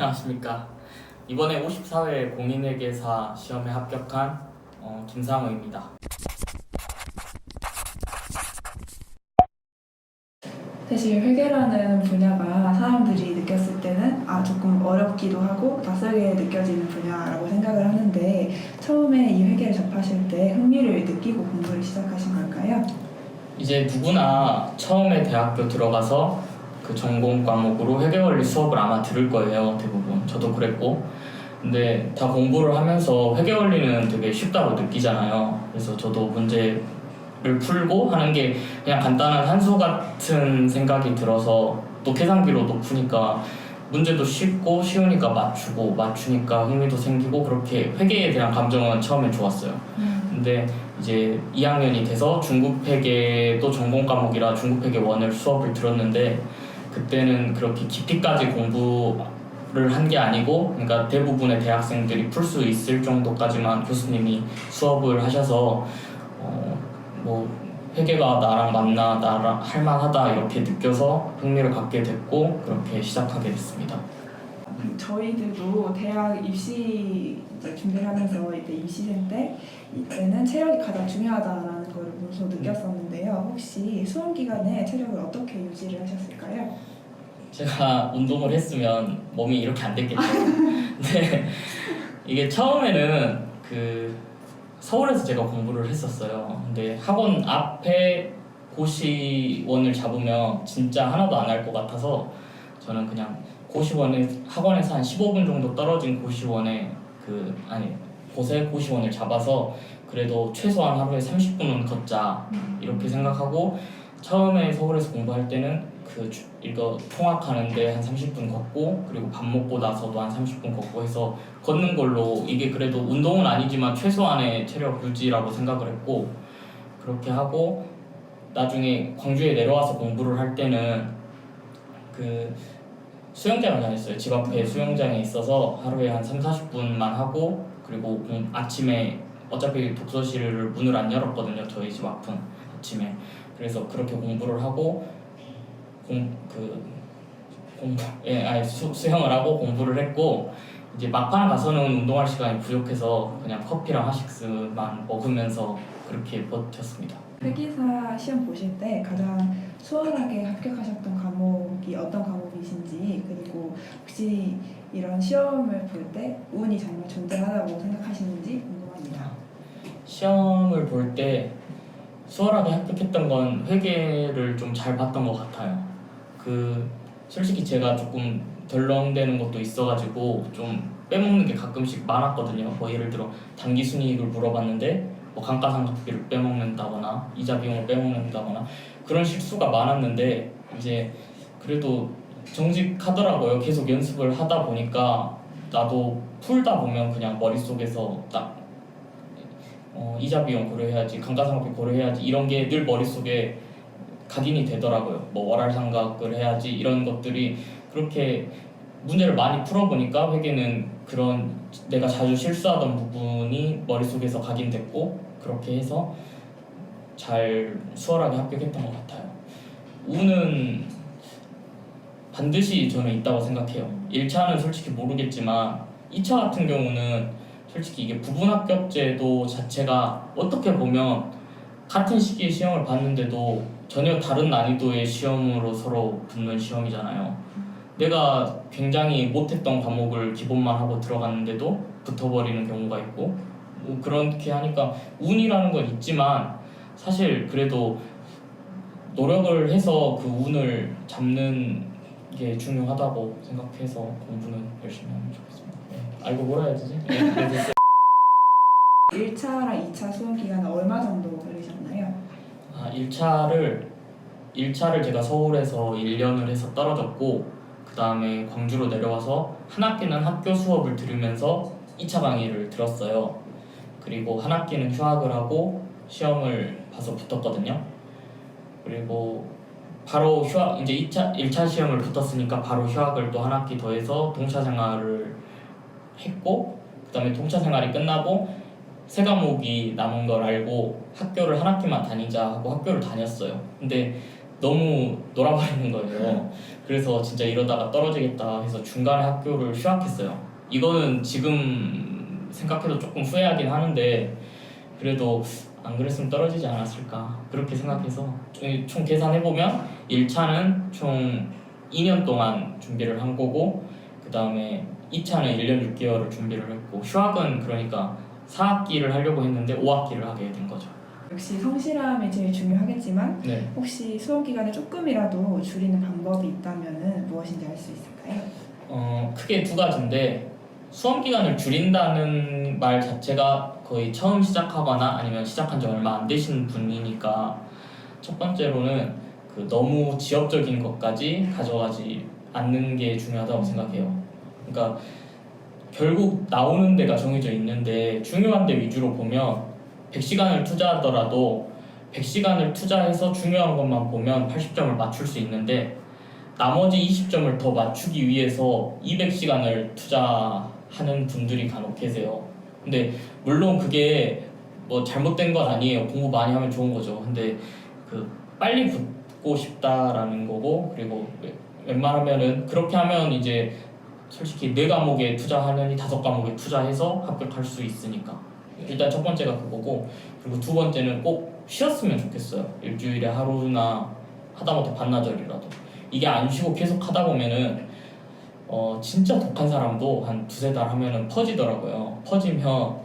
안녕하십니까. 이번에 54회 공인회계사 시험에 합격한 어, 김상우입니다. 사실 회계라는 분야가 사람들이 느꼈을 때는 아 조금 어렵기도 하고 낯설게 느껴지는 분야라고 생각을 하는데 처음에 이 회계를 접하실 때 흥미를 느끼고 공부를 시작하신 걸까요? 이제 누구나 처음에 대학교 들어가서 그 전공 과목으로 회계원리 수업을 아마 들을 거예요. 대부분. 저도 그랬고. 근데 다 공부를 하면서 회계원리는 되게 쉽다고 느끼잖아요. 그래서 저도 문제를 풀고 하는 게 그냥 간단한 한수 같은 생각이 들어서 또 계산기로도 푸니까 문제도 쉽고 쉬우니까 맞추고 맞추니까 흥미도 생기고 그렇게 회계에 대한 감정은 처음엔 좋았어요. 근데 이제 2학년이 돼서 중국 회계도 전공 과목이라 중국 회계 원을 수업을 들었는데 그때는 그렇게 깊이까지 공부를 한 게 아니고 그러니까 대부분의 대학생들이 풀 수 있을 정도까지만 교수님이 수업을 하셔서 어, 뭐 회계가 나랑 맞나 나랑 할만하다 이렇게 느껴서 흥미를 갖게 됐고 그렇게 시작하게 됐습니다. 음, 저희들도 대학 입시 이제 준비를 하면서 이때 입시생 때 이때는 체력이 가장 중요하다라는 걸 몸소 느꼈었는데요. 혹시 수험 기간에 체력을 어떻게 유지를 하셨을까요? 제가 운동을 했으면 몸이 이렇게 안 됐겠죠. 근데 이게 처음에는 그 서울에서 제가 공부를 했었어요. 근데 학원 앞에 고시원을 잡으면 진짜 하나도 안 할 것 같아서 저는 그냥 고시원에 학원에서 한 15분 정도 떨어진 고시원에 그 아니 곳에 고시원을 잡아서 그래도 최소한 하루에 30분은 걷자. 이렇게 생각하고 처음에 서울에서 공부할 때는 그 주- 이거 통학하는데 한 30분 걷고 그리고 밥 먹고 나서도 한 30분 걷고 해서 걷는 걸로 이게 그래도 운동은 아니지만 최소한의 체력 유지라고 생각을 했고 그렇게 하고 나중에 광주에 내려와서 공부를 할 때는 그 수영장을 다녔어요. 집 앞에 수영장에 있어서 하루에 한 3, 40분만 하고 그리고 공- 아침에 어차피 독서실을 문을 안 열었거든요. 저희 집 앞은 아침에 그래서 그렇게 공부를 하고 공 그 공부 예 아니 수, 수영을 하고 공부를 했고 이제 막판 가서는 운동할 시간이 부족해서 그냥 커피랑 하식스만 먹으면서 그렇게 버텼습니다. 회계사 시험 보실 때 가장 수월하게 합격하셨던 과목이 어떤 과목이신지 그리고 혹시 이런 시험을 볼 때 운이 정말 존재하다고 생각하시는지 궁금합니다. 시험을 볼 때 수월하게 합격했던 건 회계를 좀 잘 봤던 것 같아요. 그 솔직히 제가 조금 덜렁대는 것도 있어가지고 좀 빼먹는 게 가끔씩 많았거든요. 뭐 예를 들어 단기 순이익을 물어봤는데 뭐 감가상각비를 빼먹는다거나 이자 비용을 빼먹는다거나 그런 실수가 많았는데 이제 그래도 정직하더라고요. 계속 연습을 하다 보니까 나도 풀다 보면 그냥 머릿속에서 딱 어, 이자 비용 고려해야지, 감가상각비 고려해야지 이런 게 늘 머릿속에 각인이 되더라고요. 뭐 월할 상각을 해야지 이런 것들이 그렇게 문제를 많이 풀어보니까 회계는 그런 내가 자주 실수하던 부분이 머릿속에서 각인됐고 그렇게 해서 잘 수월하게 합격했던 것 같아요. 운은 반드시 저는 있다고 생각해요. 1차는 솔직히 모르겠지만 2차 같은 경우는 솔직히 이게 부분 합격제도 자체가 어떻게 보면 같은 시기에 시험을 봤는데도 전혀 다른 난이도의 시험으로 서로 붙는 시험이잖아요. 내가 굉장히 못했던 과목을 기본만 하고 들어갔는데도 붙어버리는 경우가 있고 뭐 그렇게 하니까 운이라는 건 있지만 사실 그래도 노력을 해서 그 운을 잡는 게 중요하다고 생각해서 공부는 열심히 하면 좋겠습니다. 네. 알고 뭐라 해야 되지? 네, 네, 됐어요. 1차랑 2차 수험 기간은 얼마 정도 걸리셨나요? 아, 1차를 1차를 제가 서울에서 1년을 해서 떨어졌고 그 다음에 광주로 내려와서 한 학기는 학교 수업을 들으면서 2차 강의를 들었어요. 그리고 한 학기는 휴학을 하고 시험을 봐서 붙었거든요. 그리고 바로 휴학 이제 2차 1차 시험을 붙었으니까 바로 휴학을 또 한 학기 더 해서 동차 생활을 했고 그다음에 동차 생활이 끝나고 세 과목이 남은 걸 알고 학교를 한 학기만 다니자 하고 학교를 다녔어요. 근데 너무 놀아버리는 거예요. 그래서 진짜 이러다가 떨어지겠다 해서 중간에 학교를 휴학했어요. 이거는 지금 생각해도 조금 후회하긴 하는데 그래도 안 그랬으면 떨어지지 않았을까 그렇게 생각해서 총- 총 계산해 보면 1차는 총 2년 동안 준비를 한 거고 그 다음에 2차는 1년 6개월을 준비를 했고 휴학은 그러니까 4학기를 하려고 했는데 5학기를 하게 된 거죠. 역시 성실함이 제일 중요하겠지만 네. 혹시 수업 기간을 조금이라도 줄이는 방법이 있다면 무엇인지 알 수 있을까요? 어, 크게 두 가지인데 수험 기간을 줄인다는 말 자체가 거의 처음 시작하거나 아니면 시작한 지 얼마 안 되신 분이니까 첫 번째로는 그 너무 지역적인 것까지 가져가지 않는 게 중요하다고 생각해요. 그러니까 결국 나오는 데가 정해져 있는데 중요한 데 위주로 보면 100시간을 투자하더라도 100시간을 투자해서 중요한 것만 보면 80점을 맞출 수 있는데 나머지 20점을 더 맞추기 위해서 200시간을 투자하는 분들이 간혹 계세요. 근데 물론 그게 뭐 잘못된 건 아니에요. 공부 많이 하면 좋은 거죠. 근데 그 빨리 붙고 싶다라는 거고 그리고 웬- 웬만하면은 그렇게 하면 이제 솔직히 네 과목에 투자하느니 다섯 과목에 투자해서 합격할 수 있으니까 일단 첫 번째가 그거고 그리고 두 번째는 꼭 쉬었으면 좋겠어요. 일주일에 하루나 하다못해 반나절이라도 이게 안 쉬고 계속 하다 보면은 어 진짜 독한 사람도 한 두세 달 하면은 퍼지더라고요. 퍼지면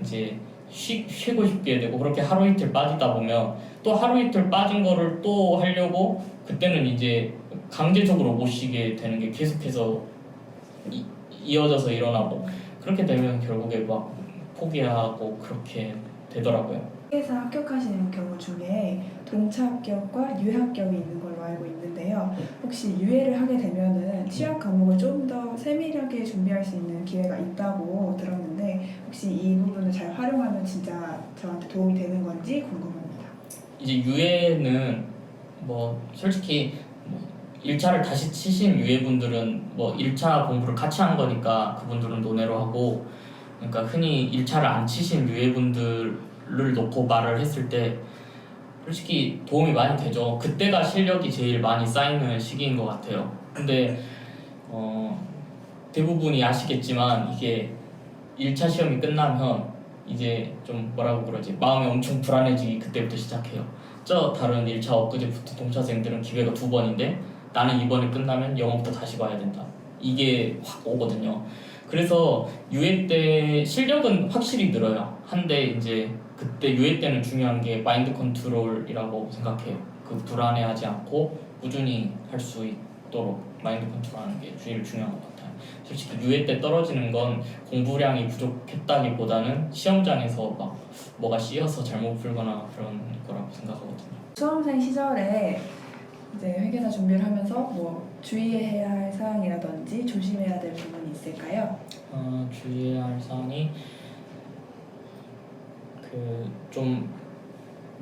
이제 쉬, 쉬고 싶게 되고 그렇게 하루 이틀 빠지다 보면 또 하루 이틀 빠진 거를 또 하려고 그때는 이제 강제적으로 못 쉬게 되는 게 계속해서 이, 이어져서 일어나고 그렇게 되면 결국에 막 포기하고 그렇게 되더라고요. 학교에서 합격하시는 경우 중에 동차 합격과 유예 합격이 있는 걸로 알고 있는데요. 혹시 유예를 하게 되면은 취업 과목을 좀 더 세밀하게 준비할 수 있는 기회가 있다고 들었는데 혹시 이 부분을 잘 활용하면 진짜 저한테 도움이 되는 건지 궁금합니다. 이제 유예는 뭐 솔직히 뭐 1차를 다시 치신 유예분들은 뭐 1차 공부를 같이 한 거니까 그분들은 논외로 하고 그러니까 흔히 1차를 안 치신 유예분들을 놓고 말을 했을 때 솔직히 도움이 많이 되죠. 그때가 실력이 제일 많이 쌓이는 시기인 것 같아요. 근데 어, 대부분이 아시겠지만 이게 1차 시험이 끝나면 이제 좀 뭐라고 그러지 마음이 엄청 불안해지기 그때부터 시작해요. 저 다른 1차 엊그제부터 동차생들은 기회가 두 번인데 나는 이번에 끝나면 영어부터 다시 봐야 된다. 이게 확 오거든요. 그래서 유예 때 실력은 확실히 늘어요. 한데 이제 그때 유예 때는 중요한 게 마인드 컨트롤이라고 생각해요. 그 불안해하지 않고 꾸준히 할 수 있도록 마인드 컨트롤하는 게 제일 중요한 것 같아요. 솔직히 유예 때 떨어지는 건 공부량이 부족했다기보다는 시험장에서 막 뭐가 씌어서 잘못 풀거나 그런 거라고 생각하거든요. 수험생 시절에 이제 회계사 준비를 하면서 뭐 주의해야 할 사항이라든지 조심해야 될 부분이 있을까요? 어, 주의해야 할 사항이 그 좀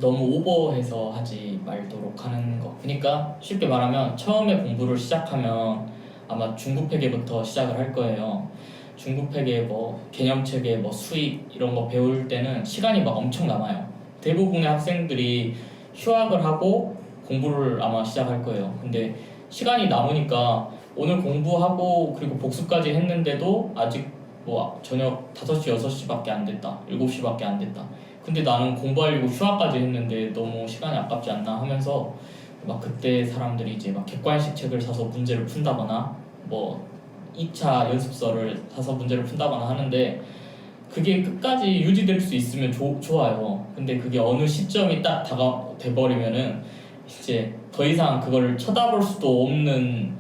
너무 오버해서 하지 말도록 하는 거. 그러니까 쉽게 말하면 처음에 공부를 시작하면 아마 중급회계부터 시작을 할 거예요. 중급회계 뭐 개념 체계 뭐 수익 이런 거 배울 때는 시간이 막 엄청 남아요. 대부분의 학생들이 휴학을 하고 공부를 아마 시작할 거예요. 근데 시간이 남으니까 오늘 공부하고 그리고 복습까지 했는데도 아직 뭐 저녁 5시, 6시밖에 안 됐다. 7시밖에 안 됐다. 근데 나는 공부하려고 휴학까지 했는데 너무 시간이 아깝지 않나 하면서 막 그때 사람들이 이제 막 객관식 책을 사서 문제를 푼다거나 뭐 2차 연습서를 사서 문제를 푼다거나 하는데 그게 끝까지 유지될 수 있으면 조- 좋아요. 근데 그게 어느 시점이 딱 다가 돼버리면은 이제 더 이상 그걸 쳐다볼 수도 없는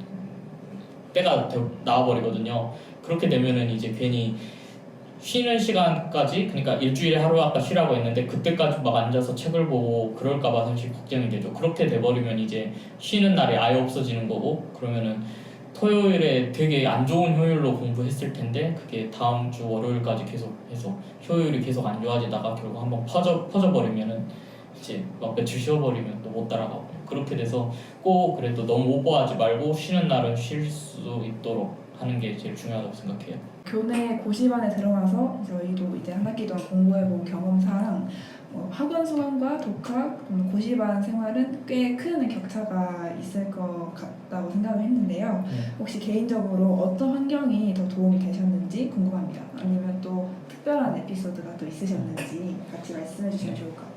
때가 되- 나와버리거든요. 그렇게 되면은 이제 괜히 쉬는 시간까지 그러니까 일주일에 하루 아까 쉬라고 했는데 그때까지 막 앉아서 책을 보고 그럴까봐 사실 걱정이 되죠. 그렇게 돼버리면 이제 쉬는 날이 아예 없어지는 거고 그러면은 토요일에 되게 안 좋은 효율로 공부했을 텐데 그게 다음 주 월요일까지 계속 해서 효율이 계속 안 좋아지다가 결국 한번 퍼져 퍼져 버리면은 이제 막 며칠 쉬어버리면 또 못 따라가고 그렇게 돼서 꼭 그래도 너무 오버하지 말고 쉬는 날은 쉴 수 있도록 하는 게 제일 중요하다고 생각해요. 교내 고시반에 들어가서 저희도 이제 한 학기 동안 공부해본 경험상 뭐 학원 수강과 독학, 음, 고시반 생활은 꽤 큰 격차가 있을 것 같다고 생각을 했는데요. 네. 혹시 개인적으로 어떤 환경이 더 도움이 되셨는지 궁금합니다. 아니면 또 특별한 에피소드가 또 있으셨는지 같이 말씀해 주시면 좋을 것 같아요.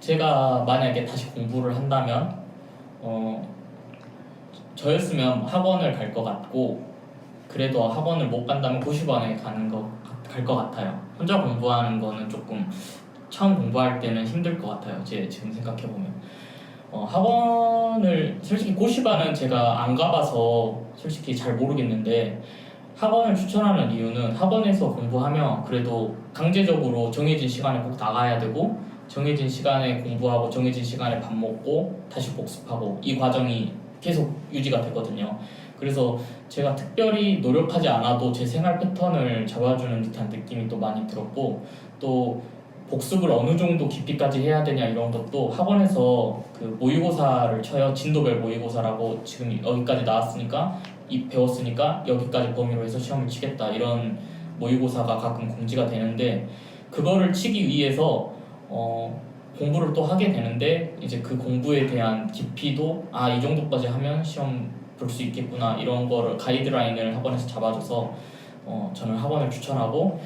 제가 만약에 다시 공부를 한다면 어 저였으면 학원을 갈 것 같고 그래도 학원을 못 간다면 고시반에 가는 거 갈 것 같아요. 혼자 공부하는 거는 조금 처음 공부할 때는 힘들 것 같아요. 제 지금 생각해 보면 어, 학원을 솔직히 고시반은 제가 안 가봐서 솔직히 잘 모르겠는데 학원을 추천하는 이유는 학원에서 공부하면 그래도 강제적으로 정해진 시간에 꼭 나가야 되고 정해진 시간에 공부하고 정해진 시간에 밥 먹고 다시 복습하고 이 과정이 계속 유지가 되거든요. 그래서 제가 특별히 노력하지 않아도 제 생활 패턴을 잡아주는 듯한 느낌이 또 많이 들었고 또 복습을 어느 정도 깊이까지 해야 되냐 이런 것도 학원에서 그 모의고사를 쳐요. 진도별 모의고사라고 지금 여기까지 나왔으니까 이 배웠으니까 여기까지 범위로 해서 시험을 치겠다 이런 모의고사가 가끔 공지가 되는데 그거를 치기 위해서 어, 공부를 또 하게 되는데 이제 그 공부에 대한 깊이도 아 이 정도까지 하면 시험 볼 수 있겠구나 이런 거를 가이드라인을 학원에서 잡아줘서 어, 저는 학원을 추천하고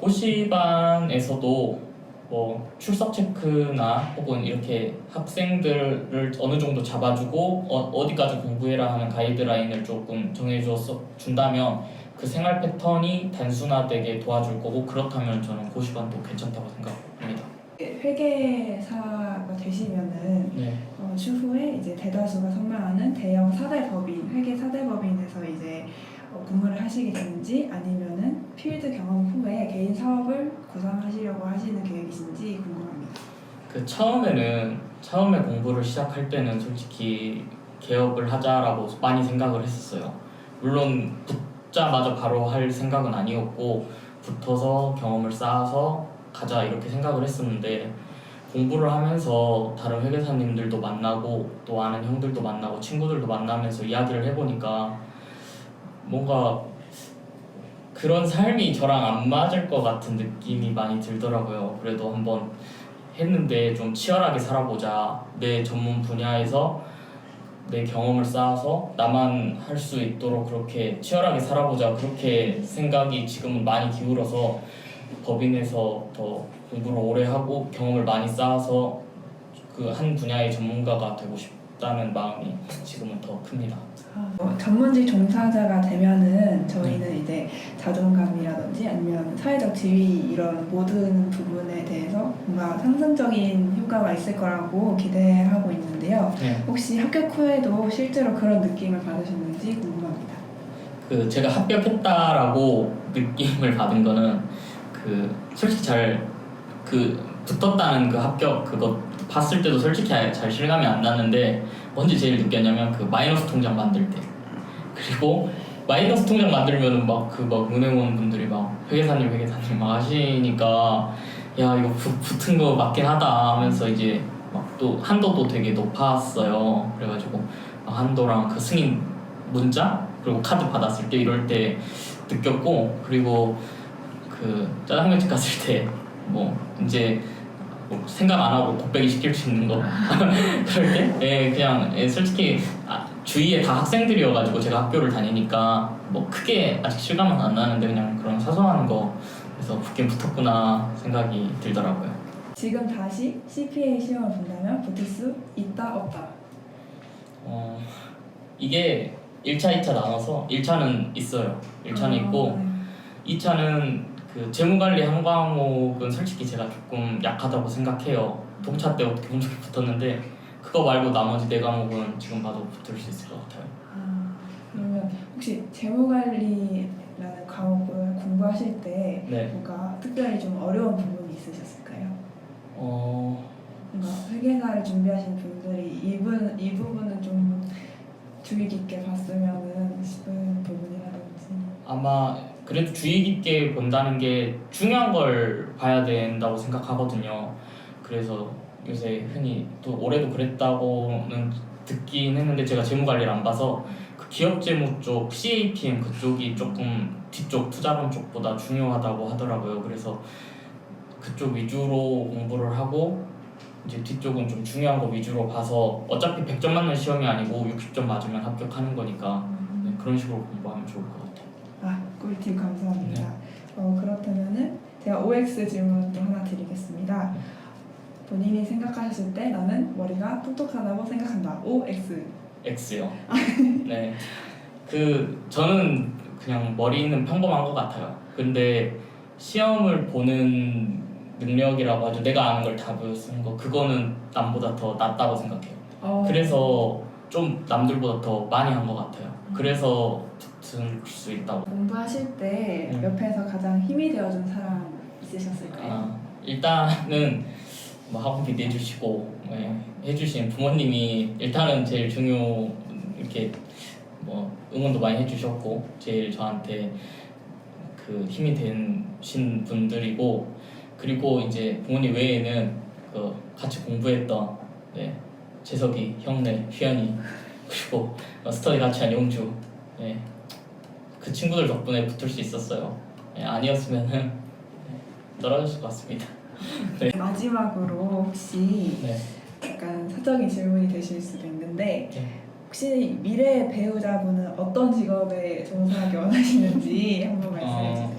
고시반에서도 뭐 출석 체크나 혹은 이렇게 학생들을 어느 정도 잡아주고 어, 디까지 공부해라 하는 가이드라인을 조금 정해줘서 준다면 그 생활 패턴이 단순화되게 도와줄 거고 그렇다면 저는 고시반도 괜찮다고 생각합니다. 회계사가 되시면은 네. 어, 추후에 이제 대다수가 선망하는 대형 사대 법인, 회계 사대 법인에서 이제 어, 근무를 하시게 되는지 아니면은 필드 경험 후에 개인 사업을 구상하시려고 하시는 계획이신지 궁금합니다. 그 처음에는 처음에 공부를 시작할 때는 솔직히 개업을 하자라고 많이 생각을 했었어요. 물론 붙자마자 바로 할 생각은 아니었고 붙어서 경험을 쌓아서 가자 이렇게 생각을 했었는데 공부를 하면서 다른 회계사님들도 만나고 또 아는 형들도 만나고 친구들도 만나면서 이야기를 해보니까 뭔가 그런 삶이 저랑 안 맞을 것 같은 느낌이 많이 들더라고요. 그래도 한번 했는데 좀 치열하게 살아보자. 내 전문 분야에서 내 경험을 쌓아서 나만 할 수 있도록 그렇게 치열하게 살아보자. 그렇게 생각이 지금은 많이 기울어서 법인에서 더 공부를 오래 하고 경험을 많이 쌓아서 그 한 분야의 전문가가 되고 싶다는 마음이 지금은 더 큽니다. 어, 전문직 종사자가 되면은 저희는 이제 자존감이라든지 아니면 사회적 지위 이런 모든 부분에 대해서 뭔가 상승적인 효과가 있을 거라고 기대하고 있는데요. 네. 혹시 합격 후에도 실제로 그런 느낌을 받으셨는지 궁금합니다. 그 제가 합격했다라고 느낌을 받은 거는 그 솔직히 잘 그 붙었다는 그 합격 그거 봤을 때도 솔직히 잘 실감이 안 났는데 언제 제일 느꼈냐면 그 마이너스 통장 만들 때. 그리고 마이너스 통장 만들면은 막 그 막 은행원 분들이 막 회계사님 회계사님 막 하시니까 야 이거 붙, 붙은 거 맞긴 하다 하면서 이제 막 또 한도도 되게 높았어요. 그래가지고 막 한도랑 그 승인 문자 그리고 카드 받았을 때 이럴 때 느꼈고 그리고 그 짜장면집 갔을 때 뭐 이제 뭐 생각 안 하고 곱빼기 시킬 수 있는 거 그럴 때 예, 그냥 예, 솔직히 아, 주위에 다 학생들이어가지고 제가 학교를 다니니까 뭐 크게 아직 실감은 안 나는데 그냥 그런 사소한 거 그래서 붙긴 붙었구나 생각이 들더라고요. 지금 다시 CPA 시험을 본다면 붙을 수 있다 없다. 어 이게 1차, 2차 나눠서 1차는 있어요. 1차는 있고 아, 네. 2차는 그 재무관리 한 과목은 솔직히 제가 조금 약하다고 생각해요. 동차 때 어떻게 운 좋게 붙었는데 그거 말고 나머지 네 과목은 지금 봐도 붙을 수 있을 것 같아요. 아, 그러면 혹시 재무관리라는 과목을 공부하실 때 네. 뭔가 특별히 좀 어려운 부분이 있으셨을까요? 어 뭔가 회계사를 준비하신 분들이 이, 부, 이 부분은 좀 주의 깊게 봤으면은 싶은 부분이라든지 아마 그래도 주의 깊게 본다는 게 중요한 걸 봐야 된다고 생각하거든요. 그래서 요새 흔히 또 올해도 그랬다고는 듣긴 했는데 제가 재무 관리를 안 봐서 그 기업 재무 쪽 CAPM 그쪽이 조금 뒤쪽 투자론 쪽보다 중요하다고 하더라고요. 그래서 그쪽 위주로 공부를 하고 이제 뒤쪽은 좀 중요한 거 위주로 봐서 어차피 100점 맞는 시험이 아니고 60점 맞으면 합격하는 거니까 네, 그런 식으로 공부하면 좋을 것 같아요. 아, 꿀팁 감사합니다. 네. 어, 그렇다면은 제가 OX 질문 또 하나 드리겠습니다. 본인이 생각하셨을 때 나는 머리가 똑똑하다고 생각한다. OX. X요. 네. 그 저는 그냥 머리 있는 평범한 것 같아요. 근데 시험을 보는 능력이라고 하죠. 내가 아는 걸 답을 쓰는 거 그거는 남보다 더 낫다고 생각해요. 어, 그래서 좀 남들보다 더 많이 한 것 같아요. 그래서 붙을 수 있다고. 공부하실 때 음. 옆에서 가장 힘이 되어준 사람 있으셨을까요? 아, 일단은 뭐 학원비 내주시고 예, 해주신 부모님이 일단은 제일 중요 이렇게 뭐 응원도 많이 해주셨고 제일 저한테 그 힘이 되신 분들이고 그리고 이제 부모님 외에는 그 같이 공부했던 네, 재석이 형네 휘연이 그리고 어, 스터디 같이 한 용주 예, 그 친구들 덕분에 붙을 수 있었어요 예, 아니었으면은 네, 떨어졌을 것 같습니다. 마지막으로 혹시 네. 약간 사적인 질문이 되실 수도 있는데 네. 혹시 미래의 배우자분은 어떤 직업에 종사하기 원하시는지 한번 말씀해 어. 주세요.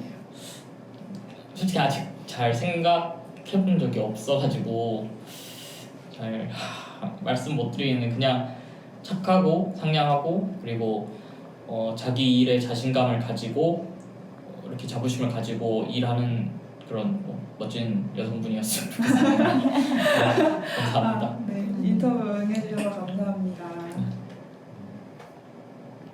솔직히 아직 잘 생각해본 적이 없어가지고 잘 하, 말씀 못 드리는 그냥 착하고 상냥하고 그리고 어, 자기 일에 자신감을 가지고 어, 이렇게 자부심을 가지고 일하는 그런 뭐 멋진 여성분이었으면 좋겠습니다. 네, 감사합니다. 아, 네, 인터뷰 응해주셔서 감사합니다.